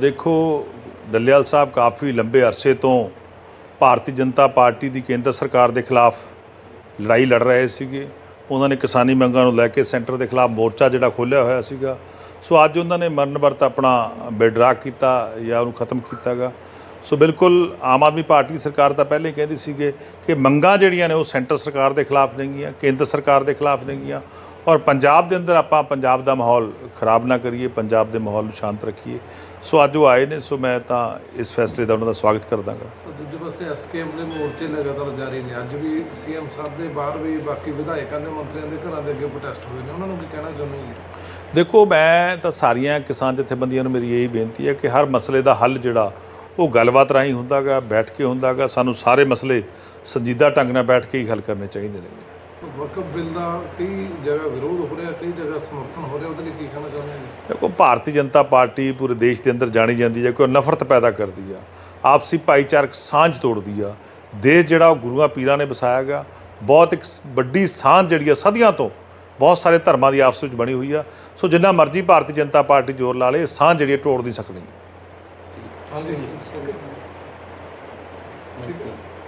ਦੇਖੋ, ਦੱਲਿਆਲ ਸਾਹਿਬ ਕਾਫੀ ਲੰਬੇ ਅਰਸੇ ਤੋਂ ਭਾਰਤੀ ਜਨਤਾ ਪਾਰਟੀ ਦੀ ਕੇਂਦਰ ਸਰਕਾਰ ਦੇ ਖਿਲਾਫ ਲੜਾਈ ਲੜ ਰਹੇ ਸੀਗੇ। ਉਹਨਾਂ ਨੇ ਕਿਸਾਨੀ ਮੰਗਾਂ ਨੂੰ ਲੈ ਕੇ ਸੈਂਟਰ ਦੇ ਖਿਲਾਫ ਮੋਰਚਾ ਜਿਹੜਾ ਖੋਲ੍ਹਿਆ ਹੋਇਆ ਸੀਗਾ। ਸੋ ਅੱਜ ਉਹਨਾਂ ਨੇ ਮਰਨ ਵਰਤ ਆਪਣਾ ਬੇਡਰਾਕ ਕੀਤਾ ਜਾਂ ਉਹਨੂੰ ਖਤਮ ਕੀਤਾਗਾ ਸੋ ਬਿਲਕੁਲ ਆਮ ਆਦਮੀ ਪਾਰਟੀ ਸਰਕਾਰ ਤਾਂ ਪਹਿਲੇ ਕਹਿੰਦੀ ਸੀਗੇ ਕਿ ਮੰਗਾਂ ਜਿਹੜੀਆਂ ਨੇ ਉਹ ਸੈਂਟਰ ਸਰਕਾਰ ਦੇ ਖਿਲਾਫ ਨੇਗੀਆਂ ਕੇਂਦਰ ਸਰਕਾਰ ਦੇ ਖਿਲਾਫ ਨੇਗੀਆਂ ਔਰ ਪੰਜਾਬ ਦੇ ਅੰਦਰ ਆਪਾਂ ਪੰਜਾਬ ਦਾ ਮਾਹੌਲ ਖਰਾਬ ਨਾ ਕਰੀਏ ਪੰਜਾਬ ਦੇ ਮਾਹੌਲ ਨੂੰ ਸ਼ਾਂਤ ਰੱਖੀਏ। ਸੋ ਅੱਜ ਉਹ ਆਏ ਨੇ ਸੋ ਮੈਂ ਤਾਂ ਇਸ ਫੈਸਲੇ ਦਾ ਉਹਨਾਂ ਦਾ ਸਵਾਗਤ ਕਰਦਾਗਾ ਸੋ ਦੂਜੇ ਪਾਸੇ ਐਸਕੇਐਮ ਦੇ ਮੋਰਚੇ ਲਗਾਤਾਰ ਜਾਰੀ ਨੇ। ਅੱਜ ਵੀ ਸੀਐਮ ਸਾਹਿਬ ਦੇ ਬਾਹਰ ਵੀ ਬਾਕੀ ਵਿਧਾਇਕਾਂ ਦੇ ਮੰਤਰੀਆਂ ਦੇ ਘਰਾਂ ਦੇ ਅੱਗੇ ਪ੍ਰੋਟੈਸਟ ਹੋਏ ਨੇ। ਉਹਨਾਂ ਨੂੰ ਕੀ ਕਹਿਣਾ ਚਾਹੁੰਦੇ ਦੇਖੋ ਮੈਂ ਤਾਂ ਸਾਰੀਆਂ ਕਿਸਾਨ ਜਥੇਬੰਦੀਆਂ ਨੂੰ ਮੇਰੀ ਇਹੀ ਬੇਨਤੀ ਹੈ ਕਿ ਹਰ ਮਸਲੇ ਦਾ ਹੱਲ ਜਿਹੜਾ ਉਹ ਗੱਲਬਾਤ ਰਾਹੀਂ ਹੁੰਦਾਗਾ ਬੈਠ ਕੇ ਹੁੰਦਾਗਾ ਸਾਨੂੰ ਸਾਰੇ ਮਸਲੇ ਸੰਜੀਦਾ ਢੰਗ ਨਾਲ ਬੈਠ ਕੇ ਹੀ ਹੱਲ ਕਰਨੇ ਚਾਹੀਦੇ ਨੇ। ਵਕਫ ਬਿੱਲ ਦਾ ਕਈ ਜਗ੍ਹਾ ਵਿਰੋਧ ਹੋ ਰਿਹਾ ਕਈ ਜਗ੍ਹਾ ਸਮਰਥਨ ਹੋ ਰਿਹਾ ਉਹਦੇ ਲਈ ਕੀ ਕਹਿਣਾ ਚਾਹੁੰਦੇ ਜੀ ਦੇਖੋ ਭਾਰਤੀ ਜਨਤਾ ਪਾਰਟੀ ਪੂਰੇ ਦੇਸ਼ ਦੇ ਅੰਦਰ ਜਾਣੀ ਜਾਂਦੀ ਹੈ ਕਿ ਉਹ ਨਫ਼ਰਤ ਪੈਦਾ ਕਰਦੀ ਆ ਆਪਸੀ ਭਾਈਚਾਰਕ ਸਾਂਝ ਤੋੜਦੀ ਆ। ਦੇਸ਼ ਜਿਹੜਾ ਉਹ ਗੁਰੂਆਂ ਪੀਰਾਂ ਨੇ ਵਸਾਇਆ ਗਾ ਬਹੁਤ ਇੱਕ ਵੱਡੀ ਸਾਂਝ ਜਿਹੜੀ ਆ ਸਦੀਆਂ ਤੋਂ ਬਹੁਤ ਸਾਰੇ ਧਰਮਾਂ ਦੀ ਆਪਸ ਵਿੱਚ ਬਣੀ ਹੋਈ ਆ। ਸੋ ਜਿੰਨਾ ਮਰਜ਼ੀ ਭਾਰਤੀ ਜਨਤਾ ਪਾਰਟੀ ਜ਼ੋਰ ਲਾ ਲੇ ਸਾਂਝ ਜਿਹੜੀ ਤੋੜ ਨਹੀਂ 선생님. 선생님.